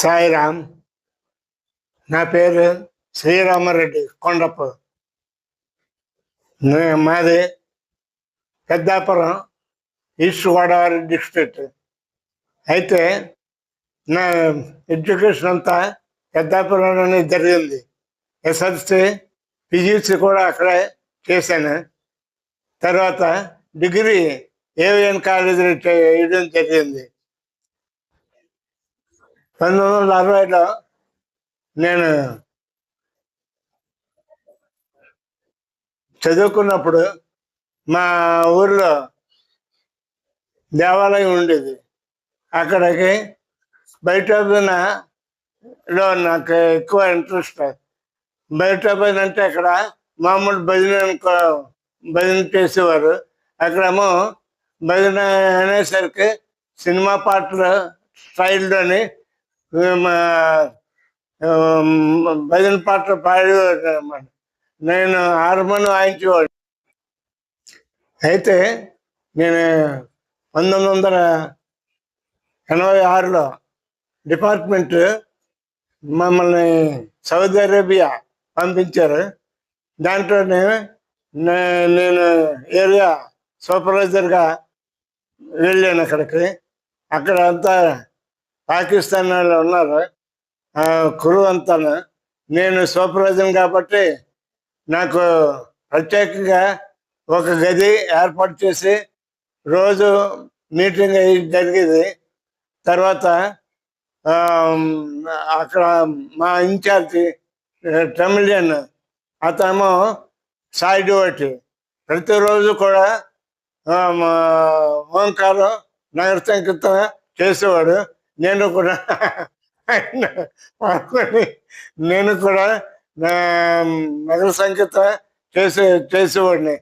సాయిరామ్. నా పేరు శ్రీరామారెడ్డి కొండప్ప. మాది పెద్దాపురం ఈస్ట్ గోదావరి డిస్ట్రిక్ట్. అయితే నా ఎడ్యుకేషన్ అంతా పెద్దాపురంలోనే జరిగింది. ఎస్ఎల్సి పిజిసి కూడా అక్కడే చేశాను. తర్వాత డిగ్రీ ఏవిఎన్ కాలేజీలో చేయడం జరిగింది. పంతొమ్మిది వందల అరవైలో నేను చదువుకున్నప్పుడు మా ఊర్లో దేవాలయం ఉండేది. అక్కడికి బయట పోయిన లో నాకు ఎక్కువ ఇంట్రెస్ట్. బయట పోయిన అంటే అక్కడ మామూలు భజన భజన చేసేవారు. అక్కడేమో భజన అనేసరికి సినిమా పాటలు స్టైల్లోని భజన పాటలు పాడేవాడు అన్నమాట నేను హార్మోన్ వాయించేవాడు అయితే నేను పంతొమ్మిది వందల ఎనభై ఆరులో డిపార్ట్మెంట్ మమ్మల్ని సౌదీ అరేబియా పంపించారు. దాంట్లోనే నేను ఏరియా సూపర్వైజర్గా వెళ్ళాను అక్కడికి. అక్కడ అంతా పాకిస్తాన్ వాళ్ళు ఉన్నారు కురు అంతాను. నేను స్వప్రజం కాబట్టి నాకు ప్రత్యేకంగా ఒక గది ఏర్పాటు చేసి రోజు మీటింగ్ అయ్యి జరిగేది. తర్వాత అక్కడ మా ఇన్ఛార్జి టమిలియన్ అతను సాయి డివోటి ప్రతిరోజు కూడా మా ఓంకారం నగర సంకీర్తన చేసేవాడు. నేను కూడా ఆయన నేను కూడా నగర సంగీత చేసే చేసేవాడిని.